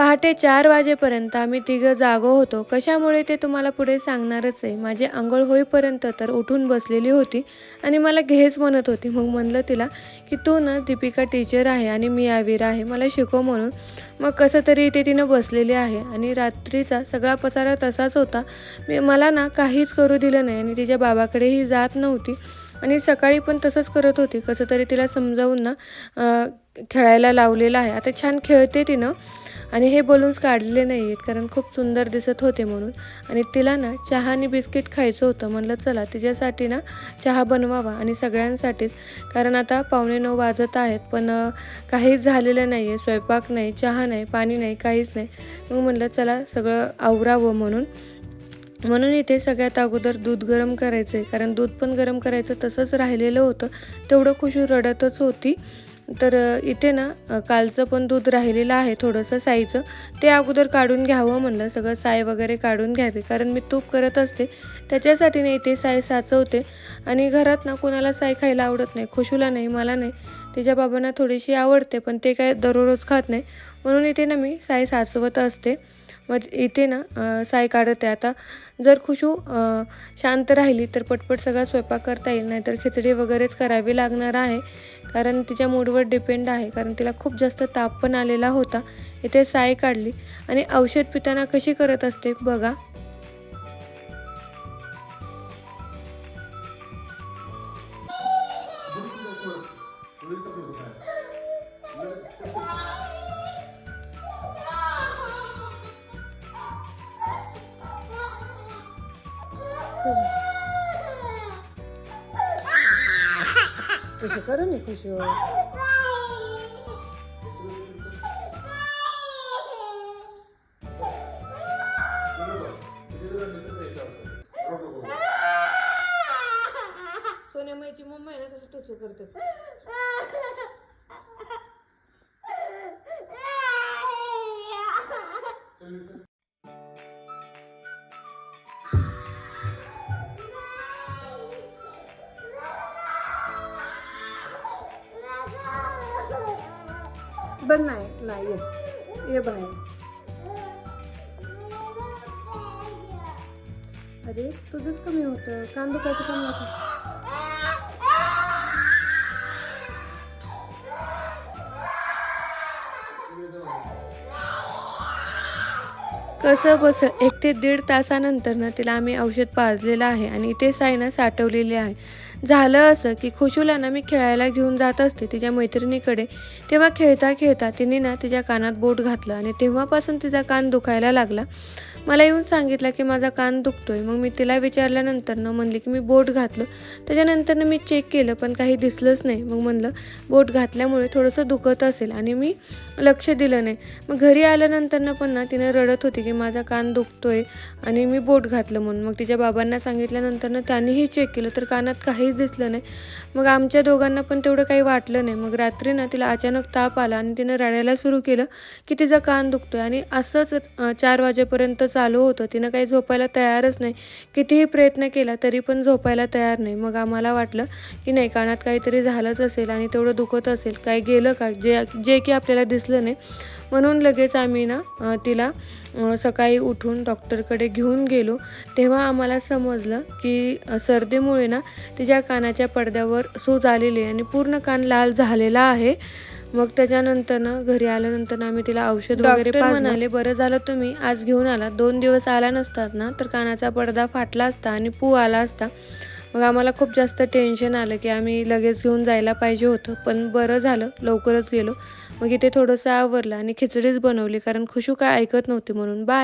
पहाटे चार वाजेपर्यंत आम्ही तिघं जागो होतो. कशामुळे ते तुम्हाला पुढे सांगणारच आहे. माझी आंघोळ होईपर्यंत तर उठून बसलेली होती आणि मला घेच म्हणत होती. मग म्हणलं तिला की तू ना दीपिका टीचर आहे आणि मी आवीर आहे. मला शिकव म्हणून. मग कसं तरी इथे तिनं बसलेली आहे आणि रात्रीचा सगळा पसारा तसाच होता. मी मला ना काहीच करू दिलं नाही आणि तिच्या बाबाकडेही जात नव्हती आणि सकाळी पण तसंच करत होती. कसं तरी तिला समजावून ना खेळायला लावलेलं आहे. आता छान खेळते तिनं. आणि हे बलून्स काढलेले नाही आहेत कारण खूप सुंदर दिसत होते म्हणून. आणि तिला ना चहा आणि बिस्किट खायचं होतं. म्हणलं चला तिच्यासाठी ना चहा बनवावा आणि सगळ्यांसाठीच. कारण आता पावणे नऊ वाजत आहेत पण काहीच झालेलं नाही आहे स्वयंपाक नाही चहा नाही पाणी नाही काहीच नाही. मग म्हणलं चला सगळं आवरावं म्हणून. म्हणून इथे सगळ्यात अगोदर दूध गरम करायचं आहे कारण दूध पण गरम करायचं तसंच राहिलेलं होतं. तेवढं खुशी रडतच होती. तर इथे ना कालचं पण दूध राहिलेलं आहे थोडंसं साईचं. ते अगोदर काढून घ्यावं म्हणलं सगळं साय वगैरे काढून घ्यावे. कारण मी तूप करत असते. त्याच्यासाठी नाही इथे साय साचवते. आणि घरात ना कोणाला साय खायला आवडत नाही खुशूला नाही मला नाही. तिच्या बाबांना थोडीशी आवडते पण ते काय दररोज खात नाही. म्हणून इथे ना मी साय साचवत असते. मग इथे ना साय काढत. आहे आता जर खुशू शांत राहिली तर पटपट सगळा स्वयंपाक करता येईल. नाहीतर खिचडी वगैरेच करावी लागणार आहे. कारण तिच्या मूडवर डिपेंड आहे. कारण तिला खूप जास्त ताप पण आलेला होता. इथे साय काढली. आणि औषध पिताना कशी करत असते बघा. कसं करू नये खुशू सोन्यामाईची मम्मा आहे ना तसं टोचू करते बरं नाही नाही ये ये बाहेर. अरे तुझंच कमी होतं. कान दुखायचं कमी होतं. कसं बस एक ते दीड तासानंतर ना तिला आम्ही औषध पाजलेलं आहे आणि ते सायना साठवलेले आहे. झालं असं की खुशूला ना मी खेळायला घेऊन जात असते तिच्या मैत्रिणीकडे. तेव्हा खेळता खेळता तिने ना तिच्या कानात बोट घातलं आणि तेव्हापासून तिचा कान दुखायला लागला. मला येऊन सांगितलं की माझा कान दुखतोय. मग मी तिला विचारल्यानंतर ना म्हणले की मी बोट घातलं. त्याच्यानंतर मी चेक केलं पण काही दिसलंच नाही. मग म्हणलं बोट घातल्यामुळे थोडंसं दुखत असेल आणि मी लक्ष दिलं नाही. मग घरी आल्यानंतर ना पण ना तिनं रडत होती की माझा कान दुखतोय आणि मी बोट घातलं म्हणून. मग तिच्या बाबांना सांगितल्यानंतर ना त्यांनीही चेक केलं तर कानात काहीच दिसलं नाही. मग आमच्या दोघांना पण तेवढं काही वाटलं नाही. मग रात्री ना तिला अचानक ताप आला आणि तिनं रडायला सुरू केलं की तिचा कान दुखतोय. आणि असंच चार वाजेपर्यंत चालू होतं. तिनं काही झोपायला तयारच नाही. कितीही प्रयत्न केला तरी पण झोपायला तयार नाही. मग आम्हाला वाटलं की नाही कानात काहीतरी झालंच असेल आणि तेवढं दुखत असेल. काय गेलं का? जे जे की आपल्याला दिसलं नाही. म्हणून लगेच आम्ही ना तिला सकाळी उठून डॉक्टरकडे घेऊन गेलो. तेव्हा आम्हाला समजलं की सर्दीमुळे ना तिच्या कानाच्या पडद्यावर सूज आलेली आहे आणि पूर्ण कान लाल झालेला आहे. मग त्याच्यानंतर ना घरी आल्यानंतर ना आम्ही तिला औषध वगैरे म्हणाले बरं झालं तुम्ही आज घेऊन आला. दोन दिवस आला नसतात ना तर कानाचा पडदा फाटला असता आणि पू आला असता. मग आम्हाला खूप जास्त टेन्शन आलं की आम्ही लगेच घेऊन जायला पाहिजे होतं. पण बरं झालं लवकरच गेलो. मग इथे थोडंसं आवरलं आणि खिचडीच बनवली कारण खुशू काय ऐकत नव्हती म्हणून. बाय